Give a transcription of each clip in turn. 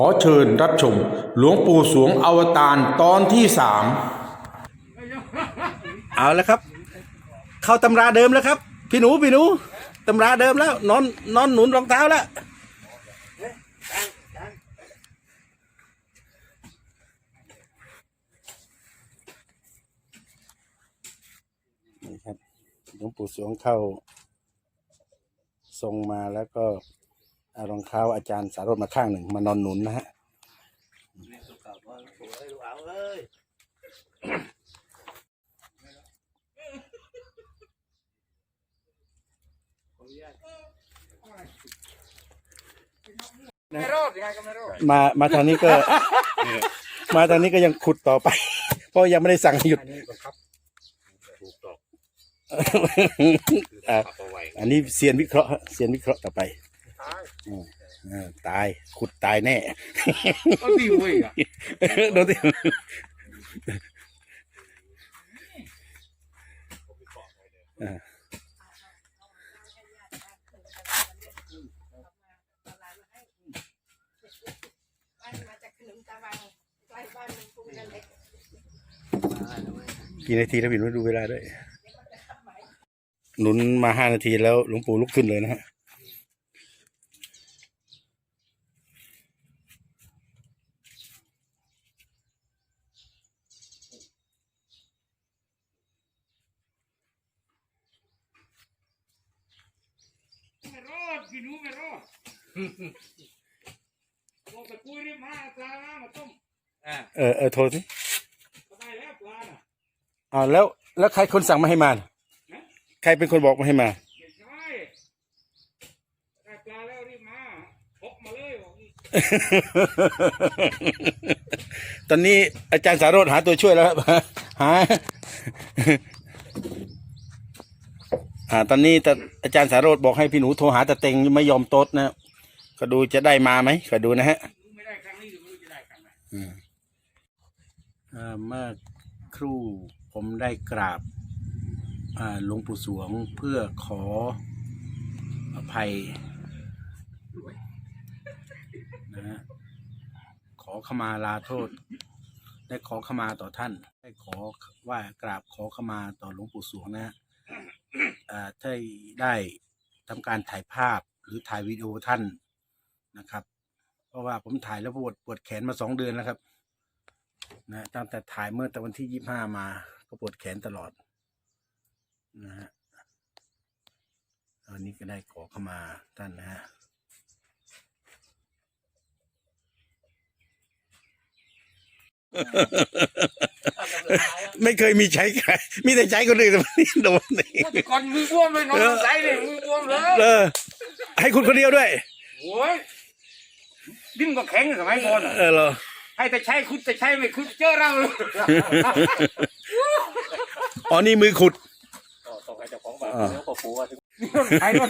ขอเชิญรับชม หลวงปู่สวงอวตารตอนที่สามเอาแล้วครับ เข้าตำราเดิมแล้วครับ พี่หนูพี่หนูตำราเดิมแล้ว นอนนอนหนุนรองเท้าแล้วนี่ครับหลวงปู่สวงเข้าทรงมาแล้วก็เอา รองเท้าอาจารย์สารดมาข้างหนึ่งมานอนหนุนนะฮะไม่รอดยังไงก็ไม่รอดมามาทางนี้ก็ มาทางนี้ก็ยังขุดต่อไป เพราะยังไม่ได้สั่งให้หยุด อันนี้ก็ครับถูกตอก อะขับเอาไว้ อันนี้เซียนวิเคราะห์ฮะเซียนวิเคราะห์ต่อไป ตายอ่าตายขุดตายแน่ ก็ดีเว้ยอะโดนที่อ่าบ้านมาจากขนมตาวังใกล้บ้านมันกรุงกันเล็กกี่นาทีแล้วพี่หนูดูเวลาด้วยหนุนมาห้านาทีแล้วหลวงปู่ลุกขึ้นเลยนะฮะ ไม่รอดพี่หนูไม่รอดบอกตะกุยรีบมา เอาปลามามาต้มอ่าเออเออโทรสิก็ได้แล้วปลาน่ะอ่าแล้วแล้วใครคนสั่งมาให้มาน่ะใครเป็นคนบอกมาให้มาไม่ใช่ได้ปลาแล้วรีบมาพกมาเลยบอกนี่ตอนนี้อาจารย์สารโรธหาตัวช่วยแล้วครับหาอ่า ตอนนี้แต่อาจารย์สารโรธบอกให้พี่หนูโทรหาตาเต็งไม่ยอมโต๊ดนะ ก็ดูจะได้มาไหมก็ดูนะฮะรู้ไม่ได้ครั้งนี้หรือไม่รู้จะได้ครั้งไหนอ่าเมื่อครู่ผมได้กราบอ่าหลวงปู่สวงเพื่อขออภัยนะฮะขอขมาลาโทษ ได้ขอขมาต่อท่าน ได้ขอว่ากราบขอขมาต่อหลวงปู่สวงนะฮะอ่าถ้าได้ทำการถ่ายภาพหรือถ่ายวิดีโอท่าน นะครับ เพราะว่าผมถ่ายแล้วปวดปวดแขนมาสองเดือนแล้วครับนะตั้งแต่ถ่ายเมื่อแต่วันที่ยี่ห้ามา ก็ปวดแขนตลอดนะฮะวันนี้ก็ได้ขอเข้ามาท่านนะฮะไม่เคยมีใช้ใครมีแต่ใช้คนอื่นแต่วันนี้โดนเองแต่ก่อนมือบวมเลยนอนใส่เลยมือบวมเลยเออให้คุณคนเดียวด้วยโอ้ย ดิ้นก็แข็งสมัยก่อนอะเออเหรอ ให้แต่ใช้คุณแต่ใช้ไม่คุณเจอเราเลยอ๋อนี่มือขุด ต้องให้เจ้าของบ้านอ่าเนื้อปลาปูว่าถึงใช้รถ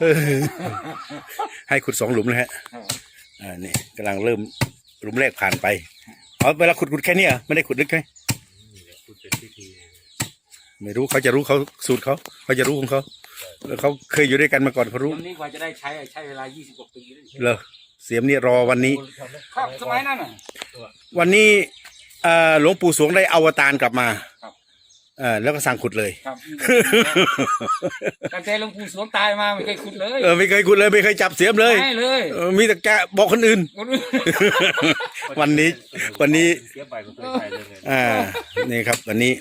เออให้ขุดสองหลุมนะฮะ อ่า นี่กำลังเริ่มหลุมแรกผ่านไปอ๋อเวลาขุดขุดแค่นี้เหรอไม่ได้ขุดลึกไหมไม่รู้เขาจะรู้เขาสูตรเขาเขาจะรู้ของเขาแล้ว เขาเคยอยู่ด้วยกันมาก่อนเขารู้วันนี้กว่าจะได้ใช้อะใช้เวลา 20กว่าปีเลยเหรอเสียมนี่รอวันนี้ ครับสมัยนั้นน่ะ วันนี้เอ่อหลวงปู่สวงได้อวตารกลับมาครับ เออแล้วก็สั่งขุดเลย ครับตั้งแต่หลวงปู่สวงตายมาไม่เคยขุดเลยเออไม่เคยขุดเลยไม่เคยจับเสียมเลยไม่เลยเออมีแต่แกบอกคนอื่น คนอื่นวันนี้ วันนี้เสียไปไม่เคยใช้เลยอ่านี่ครับ วันนี้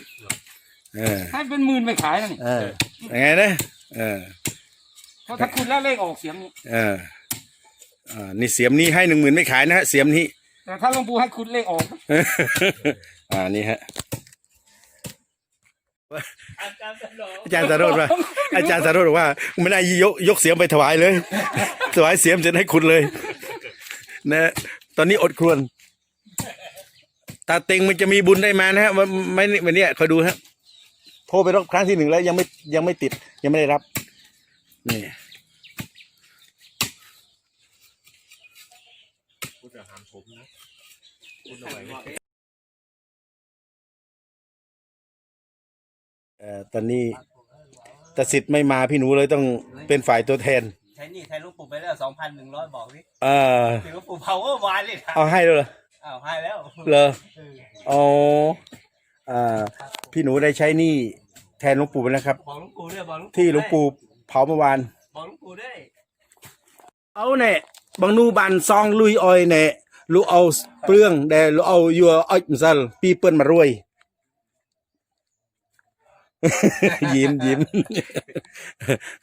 เออให้เป็นหมื่นไม่ขายนะนี่เออยังไงนะ เออเพราะถ้าคุณแล้วเลขออกเสียงนี้เอออ่านี่เสียมนี้ให้หนึ่งหมื่นไม่ขายนะฮะเสียมนี้ แต่ถ้าหลวงปู่ให้คุณเลขออกอ่านี่ฮะอาจารย์สารโรดว่าอาจารย์สารโรดบอกว่าไม่ได้ยกยกเสียมไปถวายเลย ถวายเสียมจะให้คุณเลย นะ ตอนนี้อดครวนตาเต็งมันจะมีบุญได้มานะฮะวันไม่วันเนี้ยคอยดูฮะ โทรไปรอบครั้งที่หนึ่งแล้วยังไม่ยังไม่ติด ยังไม่ได้รับ นี่เอ่อตอนนี้ตาสิทธิ์ไม่มาพี่หนูเลยต้องเป็นฝ่ายตัวแทน ใช้หนี่ใช้ลูกปู่ไปแล้วสองพันหนึ่งร้อยบอกดิเออถึงลูกปู่เผาเมื่อวานเลยนะเอาให้ด้วยเหรออ้าวให้แล้วเหรอเอ ออ๋ออ่าพี่หนูได้ใช้หนี่แทนหลวงปู่ไปนะครับ บอกลูกปู่ด้วยบอกลูกที่หลวงปู่เผาเมื่อวาน บอกลูกปู่ด้วย เอาเนี่ยบางนูบันซองลุยออยเนี่ยลูเอาเปลืองแต่ลูเอายัวอ้อยมซัลปีเปิ้นมารวย ยิ้มยิ้ม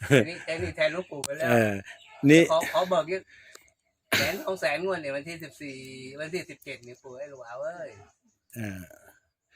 ใช้หนี่ใช้หนี่แทนลูกปู่ไปแล้ว เออนี่เขาเขาเบิกยังแสนสองแสนงวดเนี่ยวันที่สิบสี่วันที่สิบเจ็ดเนี่ยปู่ไอ้หลวงเอาเอ้ยอ่าบานซองลุยออยเอาเฮ้ยก็ซอ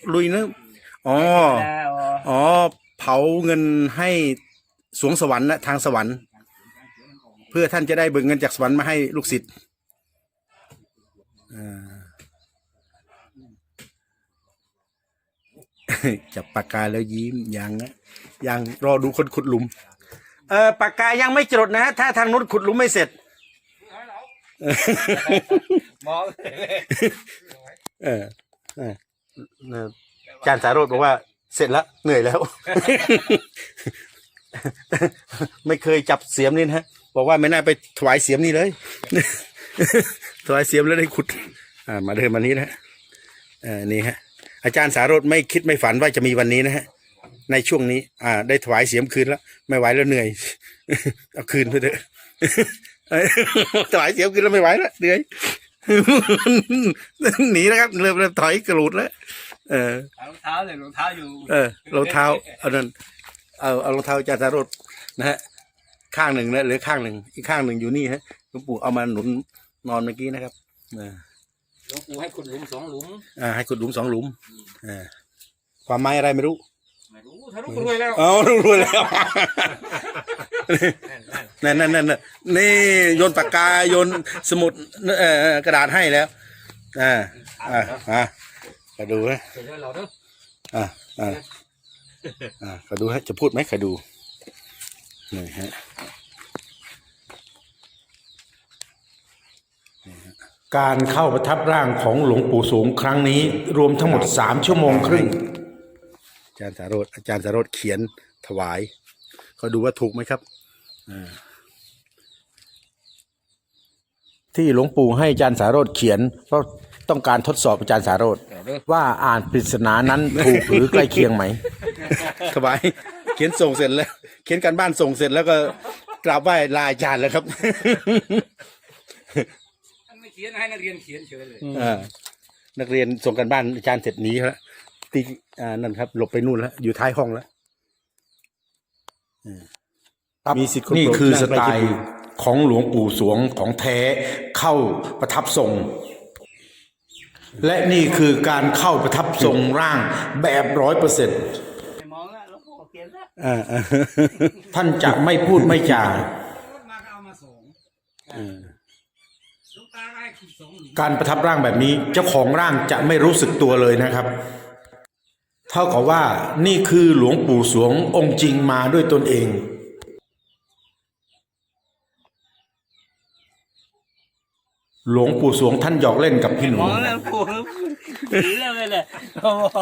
เอ่านี่กราบนะฮะเอ่านี่เราจะเติมมันเออหาหลวงปู่เลยนะเอ่าแล้วหาหลวงปู่เขาไปให้ใครเมื่อวานเนี่ยเนี่ยเราเอาลุยลุยจะเอาอย่างนากีเอาลุยลุยนึกอ๋อแล้วอ๋อเผาเงินให้สวงสวรรค์นะทางสวรรค์ เพื่อท่านจะได้เบิกเงินจากสวรรค์มาให้ลูกศิษย์อ่าจับปากกาแล้วยิ้มยังนะยังรอดูคนขุดหลุม เออปากกายังไม่จดนะฮะถ้าทางนู้นขุดหลุมไม่เสร็จมองเออ เออเออาจารย์สารโรดบอกว่าเสร็จแล้วเหนื่อยแล้ว ไม่เคยจับเสียมนี่นะฮะบอกว่าไม่น่าไปถวายเสียมนี่เลย ถวายเสียมแล้วได้ขุด อ่า มาเดินมานี้นะฮะเออนี่ฮะ อาจารย์สารโรดไม่คิดไม่ฝันว่าจะมีวันนี้นะฮะ ในช่วงนี้ อ่า ได้ถวายเสียมคืนแล้ว ไม่ไหวแล้วเหนื่อย เอาคืนไปเถอะ ถวายเสียมคืนแล้วไม่ไหวแล้วเหนื่อย หนีนะครับเริ่มเริ่มถอยกระโดดแล้วเออรองเท้าเลยรองเท้าอยู่ เออรองเท้าเอานั่นเอาเอารองเท้าอาจารย์สารดนะฮะข้างหนึ่งนะเหลือข้างหนึ่งอีกข้างหนึ่งอยู่นี่ฮะหลวงปู่เอามาหนุนนอนเมื่อกี้นะครับเออหลวงปู่ให้ขุดหลุมสองหลุมอ่าให้ขุดหลุมสองหลุมอ่าความหมายอะไรไม่รู้ไม่รู้ถ้ารู้ก็รวยแล้วเอารู้รู้แล้ว นั่นนั่นนั่นนี่โยนปากกาโยนสมุดเอ่อกระดาษให้แล้วอ่าอ่าอ่ามาดูนะเสร็จแล้วเราเด้ออ่าอ่าอ่าขอดูฮะจะพูดไหมขอดูนี่ฮะการเข้าประทับร่างของหลวงปู่สูงครั้งนี้ รวมทั้งหมดสามชั่วโมงครึ่งอาจารย์สารดอาจารย์สารดเขียนถวายขอดูว่าถูกไหมครับ ที่หลวงปู่ให้อาจารย์สารดเขียนเพราะต้องการทดสอบอาจารย์สารดว่าอ่านปริศนานั้นถูกหรือใกล้เคียงไหมสบายเขียนส่งเสร็จแล้ว เขียนการบ้านส่งเสร็จแล้วก็กราบไหว้ลาอาจารย์แล้วครับท่านไม่เขียนให้นักเรียนเขียนเฉยเลยอ่านักเรียนส่งกันบ้านอาจารย์เสร็จหนีแล้วตีอ่านั่นครับ หลบไปนู่นแล้วอยู่ท้ายห้องแล้ว มีสิทธิ์นี่คือสไตล์ของหลวงปู่สวงของแท้เข้าประทับทรง และนี่คือการเข้าประทับทรงร่างแบบร้อยเปอร์เซ็นต์ไม่มองแล้วหลวงปู่เขียนแล้วอ่าอ่าท่านจะไม่พูดไม่จารถมาก็เอามาส่งอ่าลูกตาก็ให้ขุดสองหลุมการประทับร่างแบบนี้เจ้าของร่างจะไม่รู้สึกตัวเลยนะครับ เท่ากับว่านี่คือหลวงปู่สวงองค์จริงมาด้วยตนเอง หลวงปู่สวงท่านหยอกเล่นกับพี่หนูมองแล้วหลวงปู่หนีแล้วเลยเลยโอ้โห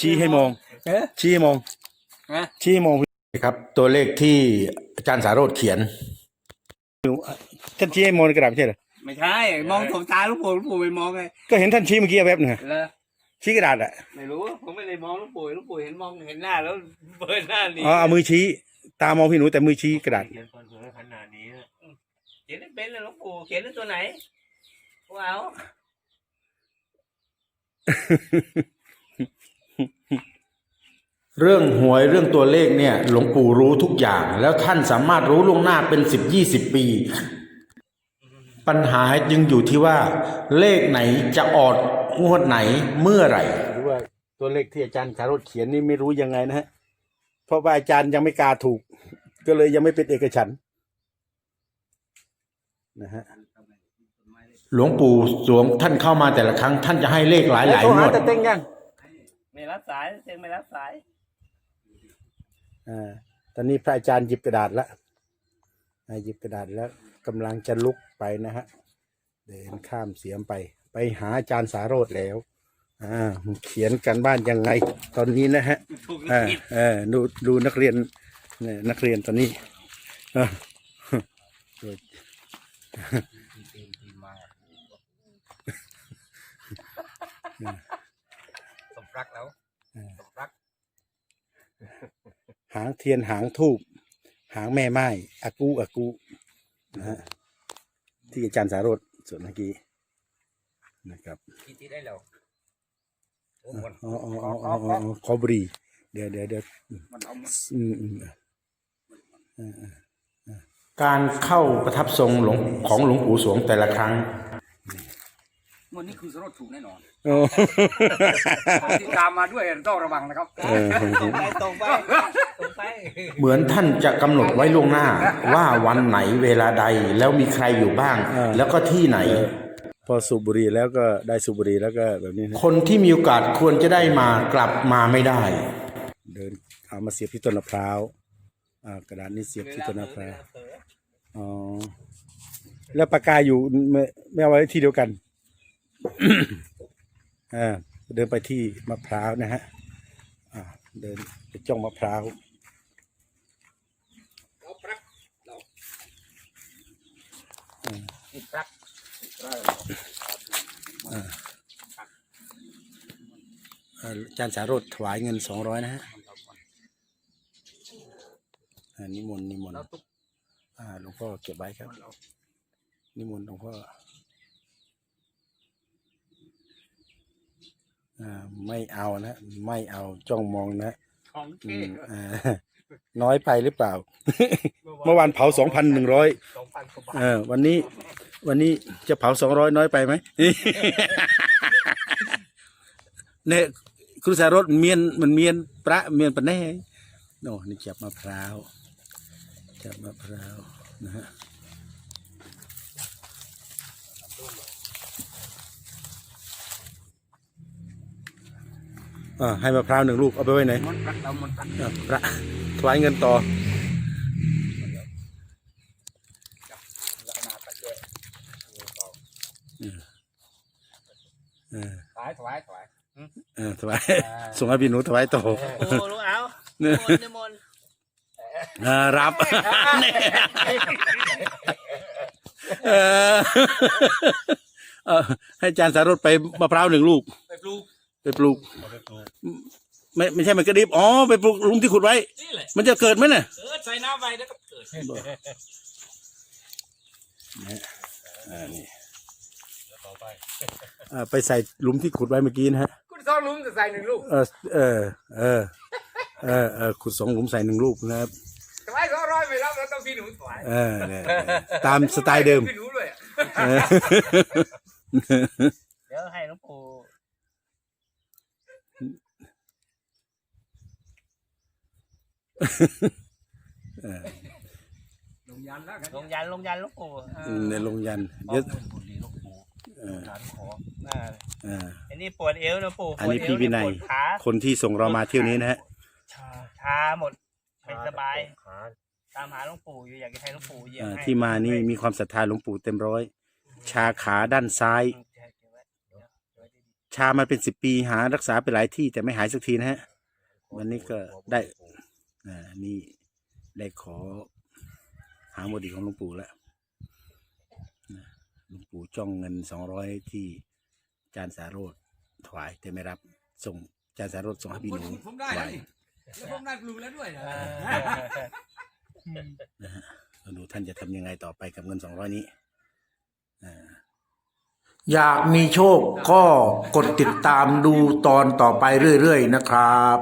ชี้ให้มอง เอ๊ะชี้ให้มอง นะชี้ให้มองครับ ตัวเลขที่อาจารย์สารโรธเขียนท่านชี้ให้มองในกระดาษไม่ใช่เหรอไม่ใช่ มองผมตาหลวงปู่หลวงปู่ไปมองไงก็เห็นท่านชี้เมื่อกี้แวบหนึ่งอะแล้วชี้กระดาษอะไม่รู้ ผมไม่ได้มองหลวงปู่หลวงปู่เห็นมองเห็นหน้าแล้วเบิร์นหน้าหนีอ๋อเอามือชี้ ตามองพี่หนูแต่มือชี้กระดาษ เขียนคนเผยขนาดนี้ เขียนได้เป็นเลยหลวงปู่เขียนได้ตัวไหนว้าวเรื่องหวยเรื่องตัวเลขเนี่ย หลวงปู่รู้ทุกอย่าง แล้วท่านสามารถรู้ล่วงหน้าเป็นสิบยี่สิบปี ปัญหาจึงอยู่ที่ว่า เลขไหนจะออกงวดไหนเมื่อไหร่หรือว่าตัวเลขที่อาจารย์สารดเขียนนี่ไม่รู้ยังไงนะฮะเพราะว่าอาจารย์ยังไม่กล้าถูก ก็เลยยังไม่เป็นเอกฉันท์ นะฮะหลวงปู่สวงท่านเข้ามาแต่ละครั้ง ท่านจะให้เลขหลายหลายงวดเต็งยังไม่รับสายเซ็งไม่รับสายอ่าตอนนี้พระอาจารย์หยิบกระดาษแล้วอ่าหยิบกระดาษแล้วกำลังจะลุกไปนะฮะเดินข้ามเสียมไป ไปหาอาจารย์สาโรธแล้วอ่าเขียนกันบ้านยังไง ตอนนี้นะฮะอ่าเออดูดูนักเรียนเนี่ยนักเรียนตอนนี้อ่า ดูสมรักแล้วสมรัก หางเทียนหางทูบหางแม่ไม้อากูอากูนะฮะที่อาจารย์สาโรธส่วนเมื่อกี้นะครับที่ที่ได้แล้วอ๋ออ๋ออ๋ออ๋ออ๋อขอบุหรี เดี๋ยวเดี๋ยวเดี๋ยวมันเอามาอืมอืม การเข้าประทับทรงหลวงของหลวงปู่สวงแต่ละครั้งวันนี้คือสรดถูกแน่นอนโอ้คนที่ตามมาด้วยต้องระวังนะครับเออตรงไปตรงไปตรงไป เหมือนท่านจะกำหนดไว้ล่วงหน้า ว่าวันไหนเวลาใดแล้วมีใครอยู่บ้าง แล้วก็ที่ไหน พอสูบบุหรี่แล้วก็ได้สูบบุหรี่แล้วก็แบบนี้นะคนที่มีโอกาสควรจะได้มากลับมาไม่ได้ เดินเอามาเสียบที่ต้นมะพร้าวอ่ากระดาษนี้เสียบที่ต้นมะพร้าว อ๋อ แล้วปากกาอยู่ไม่ไม่เอาไว้ที่เดียวกันอ่าเดินไปที่มะพร้าวนะฮะอ่าเดินไปจ้องมะพร้าวอาจารย์สารธถวายเงินสองร้อยนะฮะอ่านิมนต์นิมนต์ อ่าหลวงพ่อเก็บไว้ครับ นิมนต์หลวงพ่ออ่าไม่เอานะ ไม่เอาจ้องมองนะของอืเท่มอ่าน้อยไปหรือเปล่า เมื่อวานเผาสองพันหนึ่งร้อยสองพันกว่าบาทเออวันนี้ วันนี้จะเผาสองร้อยน้อยไปไหม เนี่ยครูสารถเมียนมันเมียนประเมียนปะแน่โน่นี่จับมะพร้าว จับมะพร้าวนะฮะอ่าให้มะพร้าวหนึ่งลูกเอาไปไว้ไหนมันปลักเรามันปลักอะพระถวายเงินต่อลักษณะตะเกียบเออถวายถวายถวายเออถวายส่งให้พี่หนูถวายต่อโอ้ลูกเอานิมนต์นิมน ต์อ่ารับเนี่ยเออเออให้อาจารย์สารถไปมะพร้าวหนึ่งลูก ไปปลูกไปปลูกไม่ไม่ใช่มันกระดิบอ๋อไปปลูกหลุมที่ขุดไว้ นี่แหละมันจะเกิดไหมเนี่ย เออใส่น้ำไว้แล้วก็เกิดอ่านี่อ่าไปใส่หลุมที่ขุดไว้เมื่อกี้นะฮะ คุณซ้อนลุมจะใส่หนึ่งลูก เออเออเออ เออเออขุดสองหลุมใส่หนึ่งลูกนะครับถวายสองร้อยไม่รับแล้วต้องพี่หนูถวายเออเนี่ยตามสไตล์เดิมพี่หนูด้วยอะเออเดี๋ยวให้หลวงปู่ลงยันแล้วกันลงยันลงยันหลวงปู่เออในลงยันขอเดี๋ยวบุญบุญดีหลวงปู่เออฐานขออ่าอ่าอันนี้ปวดเอวนะปู่อันปวดนี้เอพี่ววินัย ปวดขา คนที่ส่งเรามาเที่ยวนี้นะฮะ ชาชาหมดไม่สบายตามหาหลวงปู่อยู่อยากจะให้หลวงปู่เหยียบอ่าให้ที่มานี่มีความศรัทธาหลวงปู่เต็มร้อย ชาขาด้านซ้ายอืมเก็บไว้เดี๋ยวเดี๋ยวดีชามาเป็นสิบปีหารักษาไปหลายที่แต่ไม่หายสักทีนะฮะ วันนี้ก็ได้อ่านี่ได้ขอ หาโมดีของหลวงปู่แล้วนะหลวงปู่จ้องเงินสองร้อยที่อาจารย์สาโรธถวายแต่ไม่รับ ส่งอาจารย์สาโรธส่งให้พี่หนูผมได้ถแล้ววายนี่ แล้วผมได้ปลูกแล้วด้วยนะเราดูท่านจะทำยังไงต่อไปกับเงินสองร้อยนี้อ่าอยากมีโชคก็กดติดตามดูตอนต่อไปเรื่อยๆนะครับ